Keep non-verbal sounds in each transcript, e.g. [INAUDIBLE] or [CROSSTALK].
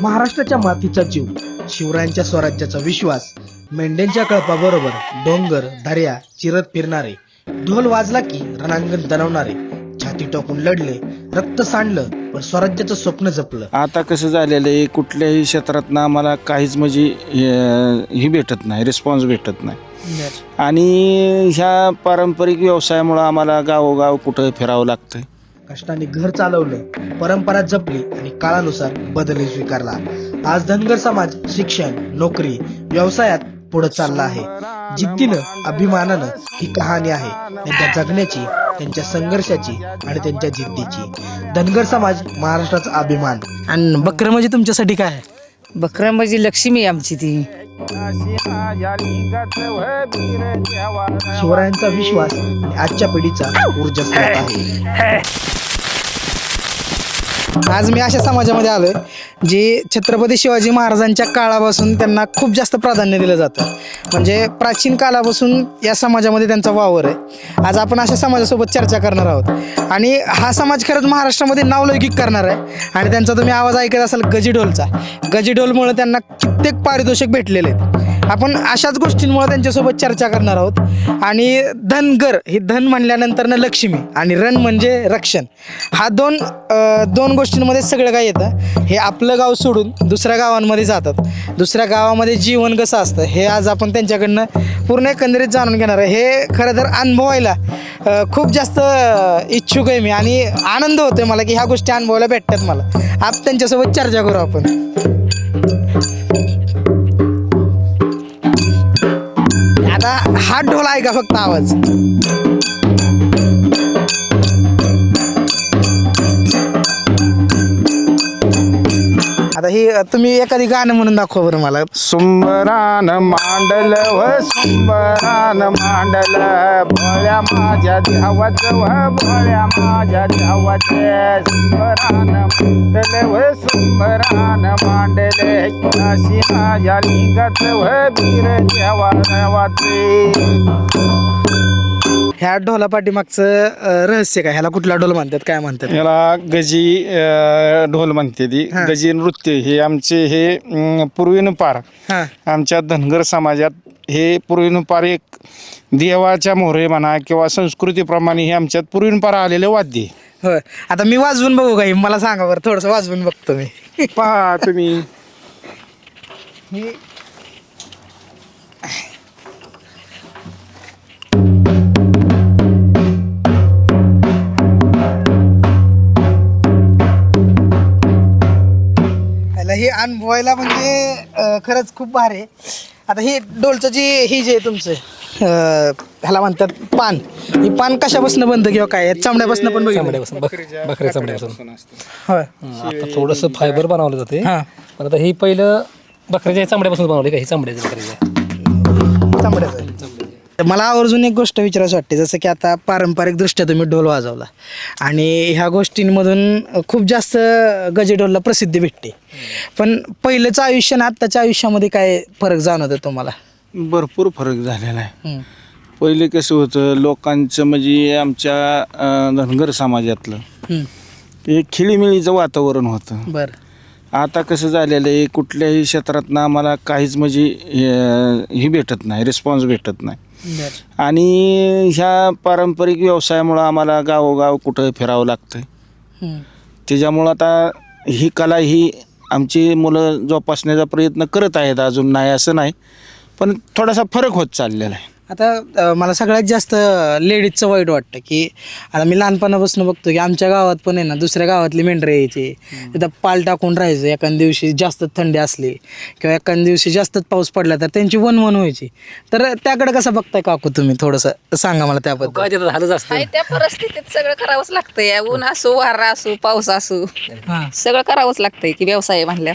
महाराष्ट्राच्या मातीचा जीव शिवरायांच्या स्वराज्याचा विश्वास मेंढ्यांच्या कळपाबरोबर डोंगर दर्या चिरत फिरणारे ढोल वाजला की रणांगण दणवणारे छाती टाकून लढले रक्त सांडलं पण स्वराज्याचं स्वप्न जपलं. आता कसं झालेलं आहे कुठल्याही क्षेत्रात ना आम्हाला काहीच म्हणजे अं, ही भेटत नाही रिस्पॉन्स भेटत नाही. आणि ह्या पारंपरिक व्यवसायामुळं आम्हाला गावोगाव कुठं फिरावं लागतं कष्टाने घर चालवलं परंपरा जपली आणि काळानुसार बदलही स्वीकारला. आज धनगर समाज शिक्षण नोकरी व्यवसायात पुढे चालला आहे. जिद्दीनं अभिमानानं ही कहाणी आहे. त्यांच्या जगण्याची त्यांच्या संघर्षाची आणि त्यांच्या जिद्दीची. धनगर समाज महाराष्ट्राचा अभिमान. आणि बकरं म्हणजे तुमच्यासाठी काय आहे? बकरं म्हणजे लक्ष्मी आहे आमची ती. शिवरायांचा विश्वास आणि आजच्या पिढीचा ऊर्जा स्रोत आहे. आज मी अशा समाजामध्ये आलोय जे छत्रपती शिवाजी महाराजांच्या काळापासून त्यांना खूप जास्त प्राधान्य दिलं जातं. म्हणजे प्राचीन काळापासून या समाजामध्ये त्यांचा वावर आहे. आज आपण अशा समाजासोबत चर्चा करणार आहोत. आणि हा समाज खरंच महाराष्ट्रामध्ये नावलौकिक करणार आहे. आणि त्यांचा तुम्ही आवाज ऐकत असाल गजीढोलचा. गजीढोलमुळे त्यांना कित्येक पारितोषिक भेटलेले आहेत. आपण अशाच गोष्टींमुळे त्यांच्यासोबत चर्चा करणार आहोत. आणि धनगर हे धन म्हणल्यानंतर ना लक्ष्मी आणि रण म्हणजे रक्षण. हा दोन अ, दोन गोष्टींमध्ये सगळं काय येतं? हे आपलं गाव सोडून दुसऱ्या गावांमध्ये जातात. दुसऱ्या गावामध्ये जीवन कसं असतं हे आज आपण त्यांच्याकडनं पूर्ण एकंदरीत जाणून घेणार आहे. हे खरं तर अनुभवायला अ, खूप जास्त अ, इच्छुक आहे मी आणि आनंद होतोय मला की ह्या गोष्टी अनुभवायला भेटतात मला. आप त्यांच्यासोबत चर्चा करू आपण. आता हा ढोल आहे फक्त आवाज. तुम्ही एखादी गाणं म्हणून दाखवा बरं मला. सुंबरान मांडल व सुंबरान मांडल भोळ्या माझ्या देवाच व भोळ्या माझ्या देवाचे. सुंबरान मांडल व सुंबरान मांडले अशी माझ्या लिंगाच व वीर देवा देवाचे. ह्या ढोला पाठीमागचं अ, रहस्य काय? ह्याला कुठला ढोल म्हणतात? काय म्हणतात? याला गजी अ, ढोल म्हणते ती. हा. गजी नृत्य हे आमचे हे अं, हां. आमच्या धनगर समाजात हे पूर्वीनुपार एक देवाच्या मोहरे म्हणा किंवा संस्कृतीप्रमाणे हे आमच्यात पूर्वीनुपार आलेले वाद्य. आहे. होय. आता मी वाजवून बघू काही मला सांगा बरं. थोडंसं वाजवून बघतो मी. पहा तुम्ही. [LAUGHS] हे अनुभवायला म्हणजे अं, खरंच खूप भारी आहे. आता ही डोलचं जी ही जे आहे तुमचं अं, ह्याला म्हणतात पान. ही पान कशापासून बनतं किंवा काय? चामड्यापासून पण बघितलं. चामड्यापासून बक बकऱ्या चामड्यापासून. होय. हं, आता थोडंसं फायबर बनवलं जाते. हां. पण आता ही पहिलं बकऱ्याच्या चामड्यापासून बनवली का? ही चामड्याच्या बकऱ्याच्या चामड्याचं. तर मला आवर्जून एक गोष्ट विचारायची वाटते जसं की आता पारंपरिकदृष्ट्या तुम्ही ढोल वाजवला. आणि ह्या गोष्टींमधून खूप जास्त गजे ढोलला प्रसिद्धी भेटते. पण पहिलंचं आयुष्य आणि आत्ताच्या आयुष्यामध्ये काय फरक जाणवतो तुम्हाला? भरपूर फरक झालेला आहे. हम्म. पहिले कसं होतं लोकांचं म्हणजे आमच्या अं, धनगर समाजातलं हम्म. एक खिळीमिळीचं वातावरण होतं. बरं. आता कसं झालेलं आहे कुठल्याही क्षेत्रात ना आम्हाला काहीच म्हणजे अं, ही भेटत नाही रिस्पॉन्स भेटत नाही. आणि ह्या पारंपरिक व्यवसायामुळं आम्हाला गावोगाव कुठं फिरावं लागतं. त्याच्यामुळं आता ही कला ही आमची मुलं जोपासण्याचा प्रयत्न करत आहेत. अजून नाही असं नाही. पण थोडासा फरक होत चाललेला आहे. आता अ, मला सगळ्यात जास्त लेडीजचं वाईट वाटतं की आता मी लहानपणापासून बघतो की आमच्या गावात पण आहे ना दुसऱ्या गावातली मेंढरं यायची. तिथं पाल टाकून राहायचं एखाद्या दिवशी जास्त थंडी असली किंवा एखाद्या दिवशी जास्तच पाऊस पडला तर त्यांची वनवन व्हायची. तर त्याकडे कसं बघताय काकू तुम्ही? थोडंसं सांगा मला त्याबद्दल. काय त्याचं झालंच असतं. आहे त्या परिस्थितीत सगळं करावंच लागतंय. ऊन असो वारा असो पाऊस असो हां. सगळं करावंच लागतंय की व्यवसाय म्हणल्या.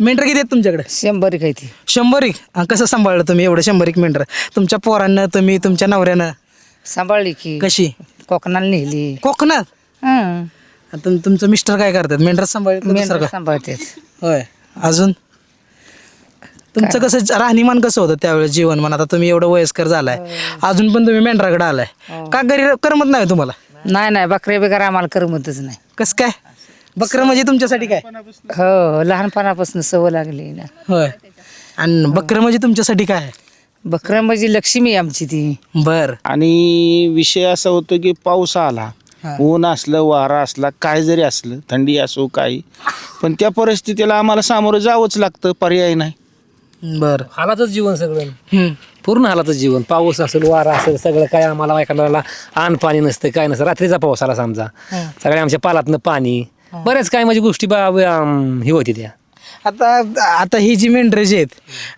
मेंढरं किती आहेत तुमच्याकडे? शंभर काही ती. शंभर एक हा, कसं सांभाळलं तुम्ही एवढं शंभर एक मेंढरं? तुमच्या पोरांना तुम्ही तुमच्या नवऱ्यानं? सांभाळली की. कशी? कोकणाला नेली. कोकणात? हं. आणि तुम- तुमचं मिस्टर काय करतात? मेंढर सांभाळ मेंढरं सांभाळते होय. अजून? तुमचं कसं राहणीमान कसं होतं त्यावेळेस जीवनमान आता तुम्ही एवढं वयस्कर झालाय. अजून पण तुम्ही मेंढराकडे आलाय. का घरी करमत नाही तुम्हाला? नाही नाही. बकऱ्या बिकऱ्या आम्हाला करमतच नाही. कसं काय? बकरं म्हणजे तुमच्यासाठी काय? हो लहानपणापासून सवय लागली ना. होय. आणि बकरं म्हणजे तुमच्यासाठी काय? आहे? बकरं म्हणजे लक्ष्मी आमची ती. बर. आणि विषय असा होतो की पाऊस आला हा. ऊन असलं वारा असला काय जरी असलं थंडी असो काही पण त्या परिस्थितीला आम्हाला सामोरं जावंच लागतं पर्याय नाही. बर. हालातच जीवन सगळं. पूर्ण हालातच जीवन. पाऊस असेल वारा असेल सगळं काय आम्हाला एखाद्याला आण पाणी नसतं काय नसतं. रात्रीचा पाऊस आला समजा. सगळ्या आमच्या पालातनं पाणी. बऱ्याच काय म्हणजे गोष्टी बा अम, ही होती त्या. आता आता ही जी मेंढरं जी आहेत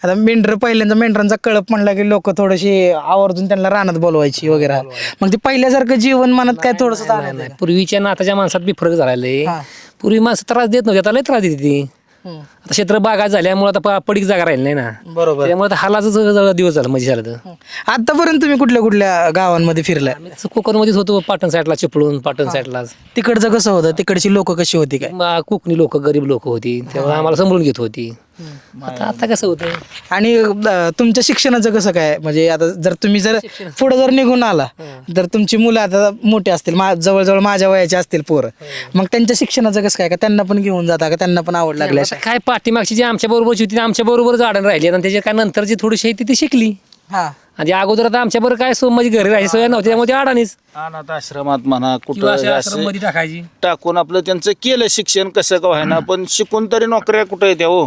आता मेंढरं पहिल्यांदा मेंढरांचा कळप म्हणला की लोक थोडेसे आवर्जून त्यांना रानात बोलवायची वगैरे. मग ते पहिल्यासारखं जीवन मनात काय थोडस नाही पूर्वीच्या ना आताच्या माणसात बी फरक झालेला आहे. पूर्वी माणसं त्रास देत नव्हती आता लय त्रास देते ती. आता क्षेत्र बागा झाल्यामुळे आता प- पडीक जागा राहिली नाही ना. बरोबर. त्यामुळे आता हालाच जवळ दिवस झाला म्हणजे झालं तर. आतापर्यंत तुम्ही कुठल्या कुठल्या गावांमध्ये फिरलाय? आम्ही तसं कोकणमध्येच होतो पाटण साईडला चिपळून पाटण साईडला. तिकडचं कसं होतं? तिकडची लोक कशी होती काय? कोकणी लोक गरीब लोक होती. त्यामुळे आम्हाला समजून घेत होती. आता आता कसं होतं आणि अं, तुमच्या शिक्षणाचं कसं काय? म्हणजे आता जर तुम्ही जर पुढे जर निघून आला तर तुमची मुलं आता मोठी असतील मा- जवळजवळ माझ्या वयाची असतील पोरं. मग त्यांच्या शिक्षणाचं कसं काय? का त्यांना पण घेऊन जाता का? त्यांना पण आवड लागली आता काय पाठीमागची जी आमच्या बरोबरची होती ती आमच्या बरोबर झाडण राहिली. आणि त्याच्या काय नंतर जी थोडीशी आहे ती ती शिकली. हा. आणि अगोदर आता आमच्या बरोबर काय सो म्हणजे घरी राहायची सोय नव्हती त्यामुळे ती अडाणीच. अनाथ आश्रमात म्हणा किंवा कुठं अशा असं आश्रममध्ये टाकायची. टाकून आपलं त्यांचं केलं शिक्षण कसं का व्हायना पण शिकून तरी नोकऱ्या कुठं येत्या हो?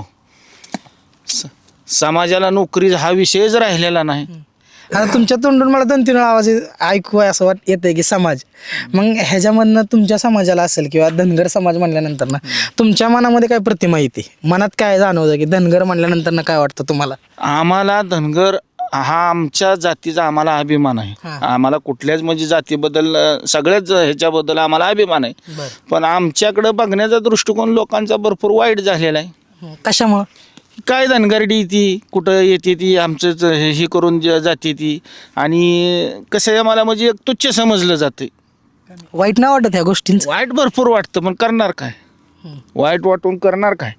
स- समाजाला नोकरी हा विषयच राहिलेला नाही. आता तुमच्या तोंडून मला दोन तीन वेळा आवाज ऐकू आहे असं वाट येतंय की समाज. मग ह्याच्यामधनं तुमच्या समाजाला असेल किंवा धनगर समाज म्हणल्यानंतर ना तुमच्या मनामध्ये काय प्रतिमा येते? मनात काय जाणवतं की धनगर म्हणल्यानंतर ना काय वाटतं तुम्हाला? आम्हाला धनगर हा आमच्या जातीचा आम्हाला अभिमान आहे. हा. आम्हाला कुठल्याच म्हणजे जातीबद्दल अ, सगळ्याच ह्याच्याबद्दल आम्हाला अभिमान आहे. पण आमच्याकडं बघण्याचा दृष्टिकोन लोकांचा भरपूर वाईट झालेला आहे. कशामुळं? काय धनगरडी ती? कुठं येते ती? आमचंच हे हे करून ज- जाते ती. आणि कसं आहे मला म्हणजे एक तुच्छ समजलं जाते वाईट नाही वाटत ह्या गोष्टींचं? वाईट भरपूर वाटतं पण करणार काय? वाईट वाटून करणार काय?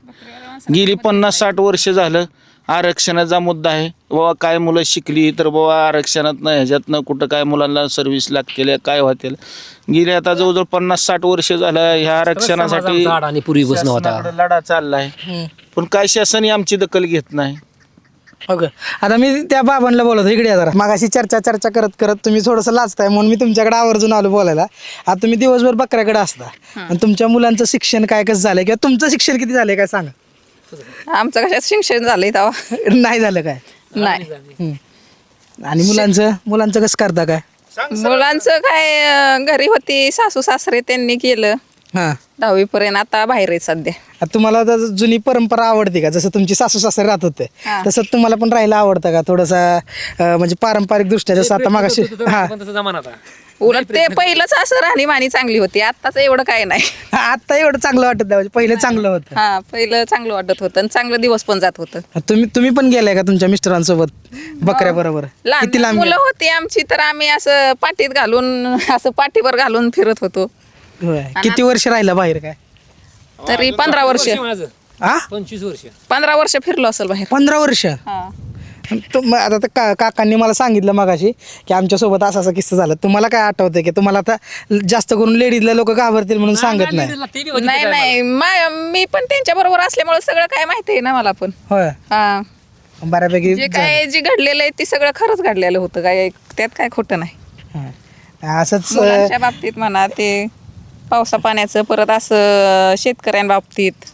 गेली पन्नास साठ वर्ष झालं आरक्षणाचा मुद्दा आहे. बाबा काय मुलं शिकली तर बाबा आरक्षणातनं ह्याच्यातनं कुठं काय मुलांना सर्व्हिस लागतील काय होतील? गेले आता जवळजवळ पन्नास साठ वर्ष झालं ह्या आरक्षणासाठी आणि पूर्वी बसणं होता. शासनाकडे लढा चाललाय. पण काय शासन आमची दखल घेत नाही. ओके. आता मी त्या बाबांना बोलतो इकडे या जरा. मागाशी चर्चा चर्चा करत करत तुम्ही थोडंसं लाजताय म्हणून मी तुमच्याकडे आवर्जून आलो बोलायला. आता तुम्ही दिवसभर बकऱ्याकडे असता. आणि तुमच्या मुलांचं शिक्षण काय कसं झालंय? किंवा तुमचं शिक्षण किती झालंय काय सांगा. आमचं कशात शिक्षण झालंय तेव्हा? नाही झालं काय? नाही. हम्म. आणि मुलांचं मुलांचं कसं करता काय? मुलांचं काय अं, घरी होती सासू सासरे त्यांनी केलं. हां. दहावी पर्यंत आता बाहेर आहे सध्या. आता तुम्हाला आता जुनी परंपरा आवडते का? जसं तुमची सासू सासरे राहत होते हा. तसं तुम्हाला पण राहायला आवडतं का? थोडंसं अं, म्हणजे पारंपरिक दृष्ट्या जसं आता मागाशी हा. पण तसं जमाना आता. उलट ते पहिलंच असं राहणीमानी चांगली होती. आत्ताच एवढं काय नाही. आता एवढं चांगलं वाटत नाही म्हणजे पहिले चांगलं होतं. हा पहिलं चांगलं वाटत होतं आणि चांगलं दिवस पण जात होतं. तुम्ही तुम्ही पण गेलाय का तुमच्या मिस्टरांसोबत बकऱ्या बरोबर किती लहान लांब मुलं होती आमची तर आम्ही असं पाठीत घालून असं पाठीवर घालून फिरत होतो. होय. किती वर्ष राहिला बाहेर काय? तरी पंधरा वर्ष. माझं? हा पंचवीस वर्ष. पंधरा वर्ष फिरलो असेल बाहेर. पंधरा वर्ष? हा. तु- आता तर का काकांनी मला सांगितलं मगाशी की आमच्यासोबत असा असा किस्सा झाला. तुम्हाला काय आठवतंय की तुम्हाला आता जास्त करून लेडीजला लोक घाबरतील म्हणून सांगत नाही ते बी होती नाही नाही. मा- मी पण त्यांच्या बरोबर असल्यामुळे सगळं काय माहिती आहे ना मला पण. होय. हा. बऱ्यापैकी जे काय जे घडलेलं आहे ते सगळं खरंच घडलेलं होतं. काय त्यात काय खोटं नाही. हा. असंच मुलांच्या बाबतीत म्हणा ते पावसा पाण्याचं परत असं शेतकऱ्यांबाबतीत.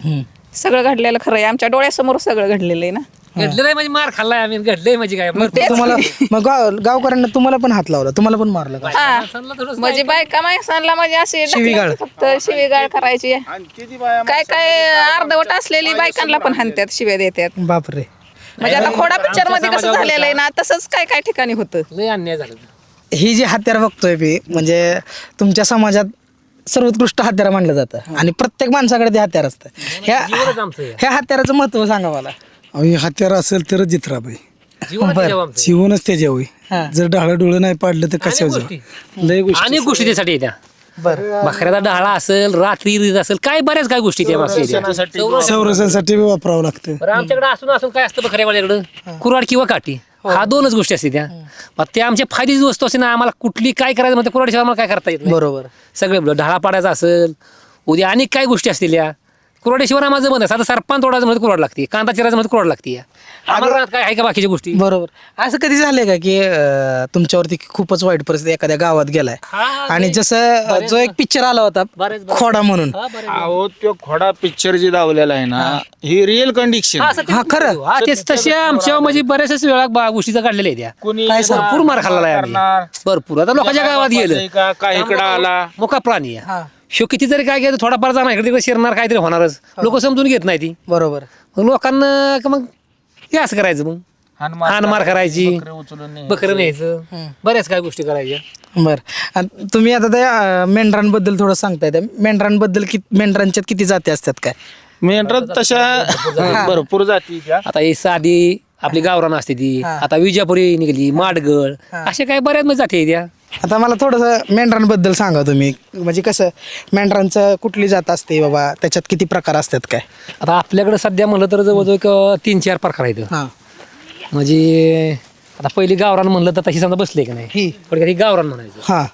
सगळं घडलेलं खरं आहे आमच्या डोळ्यासमोर सगळं घडलेलं आहे ना. घडलं नाही म्हणजे मार खाल्लाय आम्ही घडलंय म्हणजे काय? मग तुम्हाला मग गाव गावकऱ्यांना तुम्हाला पण हात लावला तुम्हाला पण मारलं का? हा. माणसांना थोडंसं म्हणजे बायका माणसांना म्हणजे असे शिवीगाळ. फक्त शिवीगाळ करायची. काय काय अर्धवट असलेली बायकांना पण हाणतात शिव्या देतात. बापरे. म्हणजे आता खोडा पिक्चरमध्ये कसं झालेलं आहे ना तसंच काय काय ठिकाणी होतं. लय अन्याय झालं. ही जी हत्यार बघतोय मी म्हणजे तुमच्या समाजात सर्वोत्कृष्ट हत्यार मानलं जातं. आणि प्रत्येक माणसाकडे ते हत्यार असतं. ह्या आमचं आहे. ह्या हत्याराचं महत्त्व सांगा मला. अहो, हत्यार असेल तरच जित्राबाई जीवनच त्याच्या होई हा. जर डाळं डोळं नाही पाडलं तर कशा. लय गोष्टी. अनेक गोष्टी त्यासाठी येत्या. बरं. बकऱ्याचा डहाळा असेल रात्री रीत असेल काय बऱ्याच काय गोष्टी त्या. संरक्षणासाठी. वापरावं लागतं. बरं आमच्याकडे असून असून काय असतं बकऱ्यावाल्याकडं कुराड किंवा काठी. हा. दोनच गोष्टी असते त्या. मग त्या आमच्या फायद्याची वस्तू असते ना आम्हाला कुठली काय करायचं म्हणते कुराडशिवाय आम्हाला काय करता येत नाही. बरोबर. सगळे ढाळा पाडायचा असेल उद्या अनेक काय गोष्टी असतील या. कुराड्याशिवाय आम्हाला जमत नाही आता सरपण तोडायचं मध्ये कुराड लागते. कांदा चिरायचं मध्ये कुराड लागते. या आम्हाला रानात काय आहे का बाकीच्या गोष्टी? बरोबर. असं कधी झालंय का की अं, तुमच्यावरती खूपच वाईट परिस्थिती एखाद्या गावात गेलाय? हा, आणि जसं जो एक पिक्चर आला होता बरेच-. खोडा म्हणून. अहो तो खोडा पिक्चर जी दावलेला आहे ना ही. रिअल कंडिशन हा खरं. हा तेच तसे आमच्या म्हणजे बऱ्याचशाच वेळा बा- गोष्टीचा काढलेल्या आहेत त्या कोणी काय भरपूर मार खाल्ला आहे करणार. आम्ही भरपूर. आता लोकांच्या गावात गेलं. का? काय इकडं आला? मोका प्राणी आहे. हा. शो किती जरी काय केलं थोडाफार जाणार इकडे तिकडे शिरणार काहीतरी होणारच. लोक समजून घेत नाही ती. बरोबर. मग लोकांना का मग हे असं करायचं मग? हान मार करायची. बकरं न्यायचं. बऱ्याच काय गोष्टी करायच्या. बर. आणि तुम्ही आता त्या अं, मेंढरांबद्दल थोडं सांगताय त्या. मेंढरांबद्दल किती मेंढरांच्यात किती जाती असतात काय? मेंढरात तशा भरपूर जाती. त्या. आता ही साधी आपली गावरान असते ती. आता विजापुरी निघाली माडगळ. अशा काय बऱ्याच जाती आहेत त्या. आता मला थोडंसं मेंढरांबद्दल सांगा तुम्ही. म्हणजे कसं मेंढरांचं कुठली जात असते बाबा? त्याच्यात किती प्रकार असतात काय? आता आपल्याकडे सध्या म्हणलं तर जवळजवळ एक तीन चार प्रकार आहेत. हां. म्हणजे आता पहिली गावरान म्हणलं तर तशी समजा बसले की नाही? ही. थोडक्यात ही गावरान म्हणायचं. हां.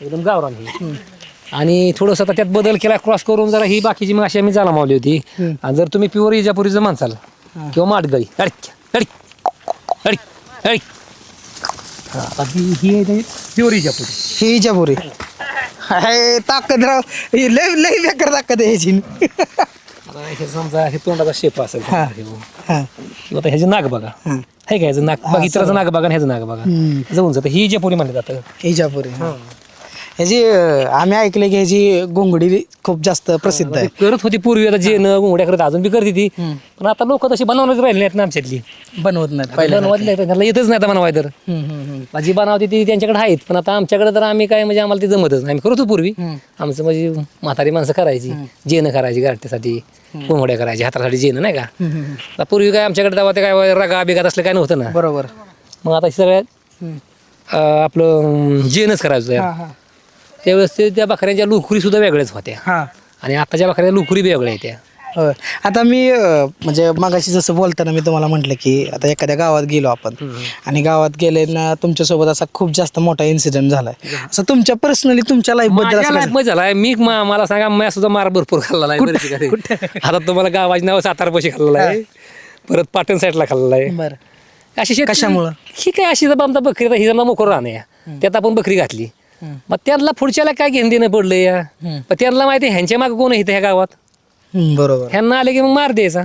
एकदम गावरान ही. आणि थोडंसं आता त्यात बदल केला क्रॉस करून जरा ही बाकीची मग अशी आम्ही जाला मावली होती आणि जर तुम्ही प्युअर इजापुरीचं म्हणसाल किंवा माटगळी अडक अडक अडक अडक हा, आता ही आहे प्युअर इजापुरी ही इजापुरी हाय ताकद राव. ही लय लय बेकार ताकद आहे ह्याची आता हे समजा हे तोंडाचा शेप असेल हा. हे बघ. हां. किंवा आता ह्याचे नाक बघा. हां. हे काय ह्याचं नाक? बाकी इतराचं नाक बघा आणि ह्याचं नाक बघा. जाऊन जातं. ही इजापुरी म्हणलं जातं इजापुरी हां. ह्याची अं, आम्ही ऐकले की ह्याची गोंगडी खूप जास्त प्रसिद्ध आहे. करत होती पूर्वी आता जे न घोड्या करत अजून बी करते ती पण आता लोक तशी बनवण्याच राहिले नाहीत ना आमच्यातली. बनवत नाही बनवत नाही त्यांना येतच नाही आता बनवाय तर जी बनवते ती त्यांच्याकडे आहेत पण आता आमच्याकडे तर आम्ही काय म्हणजे आम्हाला ते जमतच नाही. आम्ही करतो पूर्वी. आमचं म्हणजे म्हातारी माणसं करायची जेनं करायची गाठीसाठी कोंबड्या करायची हातासाठी जेनं नाही का? आता पूर्वी काय आमच्याकडे तेव्हा ते काय रगा बिगात असलं काय नव्हतं ना. बरोबर. मग आता सगळ्यात अं, आपलं अं, जेनच करायचं यार. त्यावेळेस ते त्या बकऱ्यांच्या लुखुरी सुद्धा वेगळ्याच होत्या. हां. आणि आताच्या बकऱ्या लुखुरी वेगळ्या होय. आता मी अं, म्हणजे मगाशी जसं बोलताना मी तुम्हाला म्हटलं की आता एखाद्या गावात गेलो आपण आणि गावात गेले ना तुमच्यासोबत असा खूप जास्त मोठा इन्सिडेंट झालाय. असं तुमच्या पर्सनली तुमच्या लाईफबद्दल माझ्या असं life मध्ये झालाय. मी मा- मला सांगा मी सुद्धा मार भरपूर खाल्ला आहे. बरेच ठिकाणी. आता तुम्हाला गावाची नाव सातारा पैसे खाल्लेला आहे. परत पाटण साईडला खाल्लेला आहे. बरं. अशी शेत कशामुळं? ही काय अशी आमचा बकरी ही जमा मोकर राहणे. त्यात आपण बकरी घातली. मग त्यांना पुढच्याला काय घेऊन देणं पडलं या? मग त्यांना माहिती ह्यांच्या मागे कोण आहे इथं ह्या गावात? बरोबर. ह्यांना आले की मग मार द्यायचा.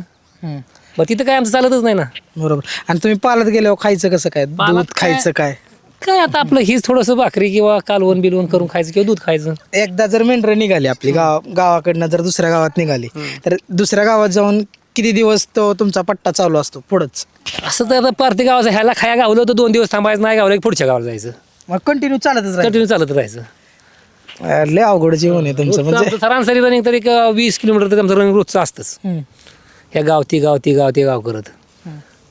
मग तिथं काय आमचं चालतच नाही ना. बरोबर. आणि तुम्ही पालत गेल्यावर खायचं कसं काय? दूध पालात काय? खायचं काय? काय आता आपलं हीच थोडंसं भाकरी किंवा कालवण बिलवण करून खायचं किंवा दूध खायचं. एकदा जर मेंढरं निघाली आपली गाव गावाकडनं जर दुसऱ्या गावात निघाली तर दुसऱ्या गावात जाऊन किती दिवस तो तुमचा पट्टा चालू असतो? पुढंच. असं तर आता पार्टी गावाचं ह्याला खाया गावलं तर दोन दिवस थांबायचं नाही गावलं की पुढच्या गावाला जायचं. मग कंटिन्यू चालतच राहील कंटिन्यू चालत राहायचं. लय अवघड जीवन आहे तुमचं म्हणजे आमचं सरासरी रनिंग तरी एक वीस किलोमीटर तरी आमचं रनिंग रोजचं असतंच. हम्म. ह्या गाव ती गाव ती गाव ते गाव करत.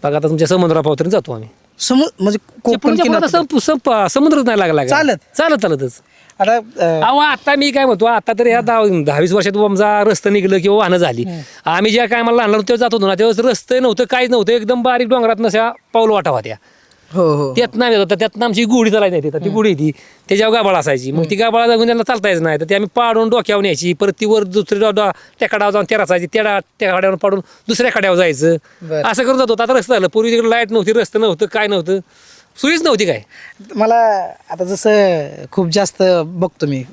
बघा आता तुमच्या समुद्रापावतरी जातो आम्ही. समु म्हणजे कोकण चिपळूणच्या पुढं किनारा संप- संप- समुद्रच नाही लागला? चालत? चालत चालतच. आता अं, अहो आता मी काय म्हणतो आता तरी ह्या दहा दहावीस वर्षात आमचा रस्ता निघलं किंवा वाहनं झाली. आम्ही ज्या काय मला लहान तेव्हा जात होतो ना तेव्हा रस्ते नव्हतं काहीच नव्हतं. एकदम बारीक डोंगरात नशा पाऊल वाटा होत्या हो हो. त्यात नाही होतं त्यात आमची गुढी चालायची नाही तिथं ती गुढी ती त्याच्यावर गाबाळ असायची मग ती गाबाळा जाऊन त्यांना चालता यायचं नाही. तर ती आम्ही पाडून डोक्यावर न्यायची. परत ती वर दुसऱ्या डो- टेकाडावर जाऊन त्या रचायची त्या त्या कड्यावर पाडून दुसऱ्या कड्यावर जायचं. बरं. असं करत होतो. आता रस्ता झालं. पूर्वी तिकडे लाइट नव्हती रस्ते नव्हतं काय नव्हतं. सुईच नव्हती काय. मला आता जसं खूप जास्त बघतो मी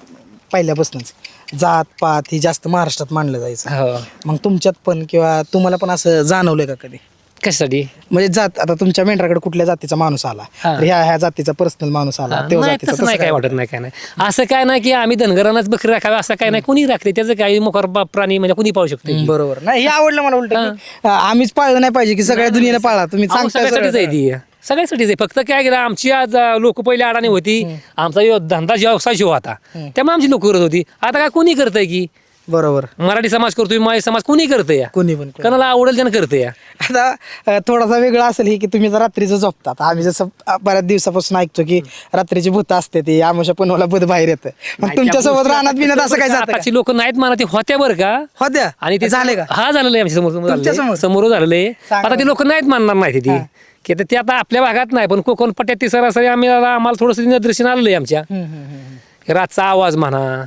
पहिल्यापासूनच. जात पात ही जास्त महाराष्ट्रात मानलं जायचं. हो. मग तुमच्यात पण किंवा तुम्हाला पण असं जाणवलंय का कधी? कशासाठी? म्हणजे जात आता तुमच्या मेंढराकडे कुठल्या जातीचा माणूस आला? हा. तर ह्या ह्या जातीचा पर्सनल माणूस आला तेव्हा नाही जातीचा तसं नाही तसं काय वाटत नाही काय नाही. असं काय नाही की आम्ही धनगरांनाच बकरी राखावी असं काय नाही. कोणी राखते त्याचं काही मोकार बा- प्राणी म्हणजे कोणी पाहू शकतो की. बरोबर. नाही हे आवडलं मला उलट आम्हीच पाळलं नाही पाहिजे की सगळ्या दुनियेने पाळा. तुम्ही अहो, सगळ्यासाठीच आहे. ती. सगळ्यासाठीच आहे. फक्त काय केलं आमची आज लोक पहिले अडाणी होती. आमचा यो धंदा व्यवसाय शिव होता. त्यामुळे आमची लोक करत होती. आता काय कोणी करतंय की? बरोबर. मराठी समाज करतोय माळी समाज कोणी करतंय या? कोणी पण कोणी. कोणाला आवडेल त्यानं करतंय या? आता अ, थोडासा वेगळा असेल हे की तुम्ही जर रात्रीचं झोपतात. आम्ही जसं अ, बऱ्याच दिवसापासून ऐकतो की रात्रीची भूत असते ती आमच्या पुन्हाला भूत बाहेर येतं. मग तुमच्यासोबत रानात बिनात असं काय जातं का? आताची लोक नाहीत म्हणा ते होत्या बरं का? होत्या? आणि ते झाले का? हा झालेलं आहे आमच्यासमोर समोर तुमच्या झालेलं आहे. समोर? समोर झालेलं आहे. सांगा आता ते लोक नाहीत मानणार नाही ती. की आता ते आता आपल्या भागात नाही पण कोकण पट्ट्यात ती सरासरी आम्ही आम्हाला थोडंसं निदर्शन आलेलं आहे आमच्या. रातचा आवाज म्हणा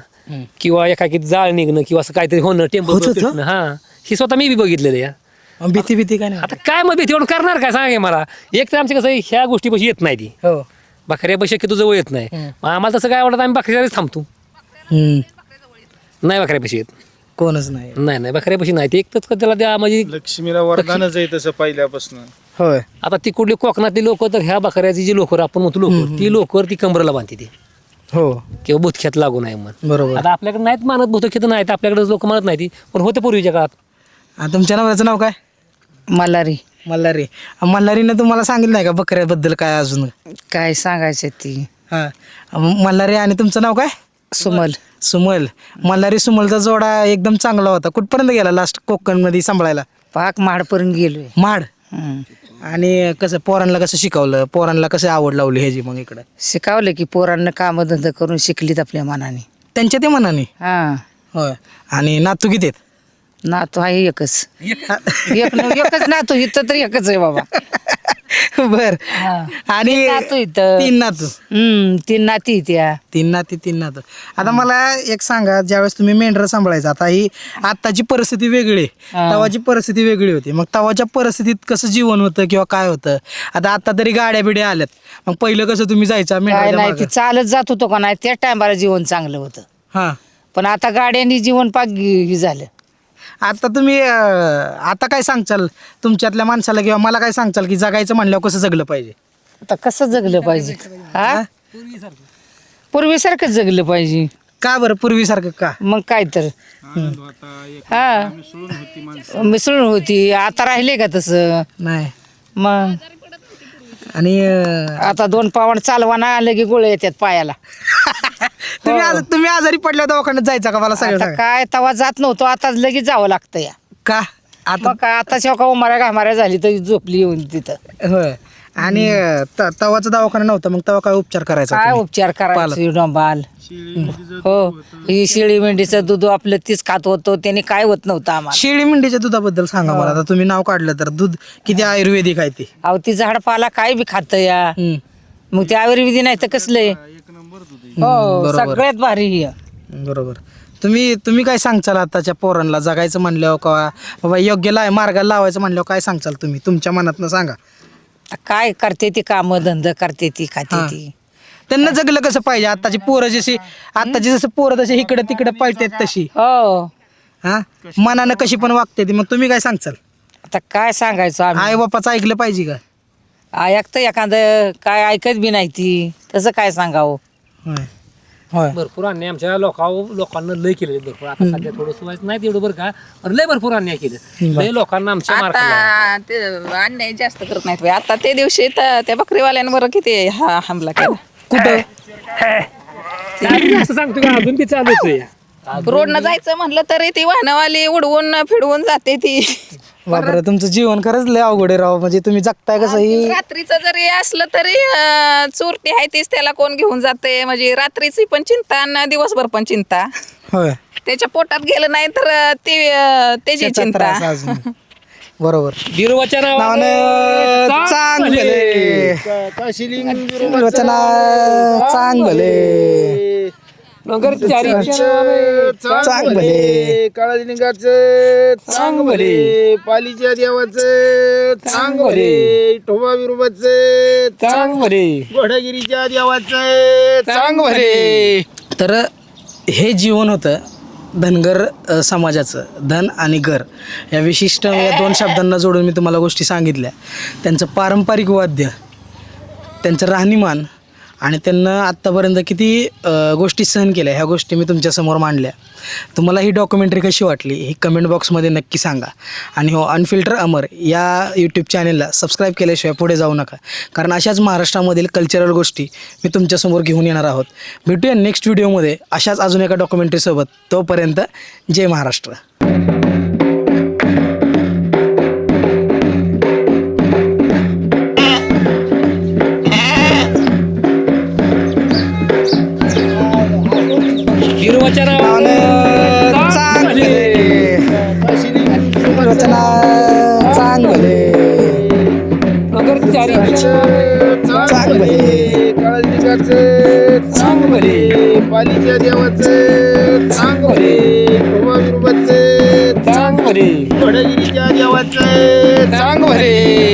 किंवा एखादी जाळ निघणं किंवा असं काहीतरी होणं टेम्पो होत होतं? हा. ही स्वतः मी बी बघितलेलं या भीती भीती काय नाही? आता काय मग भीती? एवढं करणार काय? सांगा मला. एक तर आमचे कसं आहे, ह्या गोष्टी पशी येत नाही ती. हो. बकऱ्या पैसे की जवळ येत नाही. मग आम्हाला तसं काय वाटत आम्ही बकऱ्याच थांबतो. हम्म. नाही बकऱ्या पैसे येत. कोणच नाही नाही नाही बकऱ्या पैसे नाही. ते एक तर त्याला द्या म्हणजे लक्ष्मीला वरदानच आहे तसं पहिल्यापासून. होय. आता ती कुठली कोकणातली लोक तर ह्या बकऱ्याची जी लोकर आपण म्हणतो लोकर ती लोकर ती कमरेला बांधते ती. हो. किंवा बुतख्यात लागू नये म्हणून. बरोबर. आता आपल्याकडे नाहीत मानत बुतख्यात नाहीत आपल्याकडे लोक म्हणत नाही ती पण होते पूर्वीच्या काळात. आणि तुमच्या नवऱ्याचं नाव काय? मल्हारी. मल्हारी. मल्हारीनं तुम्हाला सांगितलं नाही का बकऱ्याबद्दल काय अजून? काय सांगायचं ती? हा. मल्हारी आणि तुमचं नाव काय? सुमल. सुमल. मल्हारी सुमलचा जोडा एकदम चांगला होता. कुठपर्यंत गेला लास्ट कोकणमध्ये सांभाळायला? पाक माडपर्यंत गेलोय. माड? हं. आणि कसं पोरांना कसं शिकवलं? पोरांना कसं आवड लावली ह्याची मग इकडे? शिकावलं की पोरांना कामधंदा करून शिकलीत आपल्या मनाने. त्यांच्या ते मनाने? हा. होय. आणि नातू किती आहेत? नातू आहे एकच. एक न- एकच नातू इथं तर एकच आहे बाबा. बर. आणि तीन नातू इथं. तीन नातू. हम्म तीन नाती त्या तीन नाती तीन नातू. आता मला एक सांगा ज्यावेळेस तुम्ही मेंढर सांभाळायचं आता ही आताची परिस्थिती वेगळी आहे. तवाची परिस्थिती वेगळी होती. मग तवाच्या परिस्थितीत कसं जीवन होतं किंवा काय होतं? आता आता तरी गाड्या बिड्या आल्यात. मग पहिलं कसं तुम्ही जायचा काय मेंढराच्या नाही ती मागं? चालत जात होतो का नाही त्या टायमाला जीवन चांगलं होतं. हा. पण आता गाड्यांनी जीवन पाक हे झालं. आता तुम्ही अं, आता काय सांगचाल तुमच्यातल्या माणसाला किंवा मला काय सांगचाल की जगायचं म्हणल्यावर कसं जगलं पाहिजे? आता कसं जगलं पाहिजे? हा? पूर्वीसारखं जगलं पाहिजे. का बरं पूर्वीसारखं का? मग काय तर. हा. मिसळून होती आता राहिले का तसं? नाही. मग? आणि अं, आता दोन पावण चालवाना आलं की गोळे येतात पायाला. [LAUGHS] तुम्ही आज तुम्ही आजारी पडल्या दवाखान्यात जायचा का मला सगळं आता सांगा. काय तवा जात नव्हतो आता लगेच जावं लागतं या. का? आता मग काय आता शेवका उमाऱ्या घामाऱ्या झाली तर झोपली येऊन तिथं. होय. आणि त- तवाचा दवाखाना नव्हता मग तेव्हा काय उपचार करायचा काय तुम्ही? उपचार करायचे? डोंबाल हो. ही शिळी मेंढीचं दूध आपलं तीच खात होतो त्याने काय होत नव्हतं आम्हाला. शेळी मेंढीच्या दुधाबद्दल सांगा मला आता तुम्ही नाव काढलं तर दूध किती आयुर्वेदिक आहे ते? अहो ती झाडपाला काय बी खात या. मग ते आयुर्वेदी नाही तर कसलंय? हो सगळ्यात भारी ही. आहे. बरोबर. तुम्ही तुम्ही काय सांगचाल आताच्या पोरांना? जगायचं म्हणल्यावर का? बाबा योग्य लाय मार्गाला लावायचं म्हणल्यावर काय सांगचाल तुम्ही? तुमच्या मनातनं सांगा. काय करते ती काम? धंदा करते ती खाते हा. ती. त्यांना जगलं कसं पाहिजे? आताची पोरं जशी आताची जसं पोरं तशी इकडे तिकडे पळतात तशी. हो. हा? मनानं कशी पण वागते ती. मग तुम्ही काय सांगचाल? आता काय सांगायचं आम्ही? आई बापाचं ऐकलं पाहिजे का? ऐकतं एखादं काय ऐकत बी नाही ती. तसं काय सांगावं? होय. होय. भरपूर अन्याय आमच्या लोका लोकांना लय केलेले भरपूर. आता सध्या थोडं व्हायचं नाही तेवढं बरं का पण लय भरपूर अन्याय केले. लय लोकांना आमच्या. आता ते अन्याय जास्त करत नाहीत बाई. आता ते दिवशी तर त्या बकरीवाल्यांवर किती हा हमला केला. कुठं? असं सांगतो का अजून ती चालूच आहे. रोडनं जायचं म्हणलं तरी ती वाहनवाली उडवून फिडवून जाते ती. बापरे तुमचं जीवन खरंच लय अवघड आहे राव. म्हणजे तुम्ही जगताय कसं ही रात्रीचं जरी असलं तरी अं, चोरटी आहे तीच त्याला कोण घेऊन जाते? म्हणजे रात्रीची पण चिंता आणि दिवसभर पण चिंता. होय. त्याच्या पोटात गेलं नाही तर अं, ते अं, त्याची त्याचा चिंता. अजून. बरोबर. बिरोबाच्या नावानं नावानं चांगले. वचना चांगले. डोंगर चारी चांगले काळालिंगाचं चांगले पालीच्या देवाचं चांगले ठोबा विरोबाचं चांगले. घोडागिरीच्या देवाचं चांगले. तर हे जीवन होतं धनगर अ, समाजाचं. धन आणि घर. या विशिष्ट या दोन शब्दांना जोडून मी तुम्हाला गोष्टी सांगितल्या. त्यांचं पारंपरिक वाद्य त्यांचं राहणीमान आणि त्यांना आत्तापर्यंत किती गोष्टी सहन केल्या ह्या गोष्टी मी तुमच्यासमोर मांडल्या. तुम्हाला ही डॉक्युमेंटरी कशी वाटली ही कमेंट बॉक्समध्ये नक्की सांगा. आणि हो अनफिल्टर अमर या यूट्यूब चॅनेलला सबस्क्राईब केल्याशिवाय पुढे जाऊ नका. कारण अशाच महाराष्ट्रामधील कल्चरल गोष्टी मी तुमच्यासमोर घेऊन येणार आहोत. भेटूया नेक्स्ट व्हिडिओमध्ये अशाच अजून एका डॉक्युमेंटरीसोबत तोपर्यंत जय महाराष्ट्र. भरे घोडगिरीच्या देवाचे चांग भरे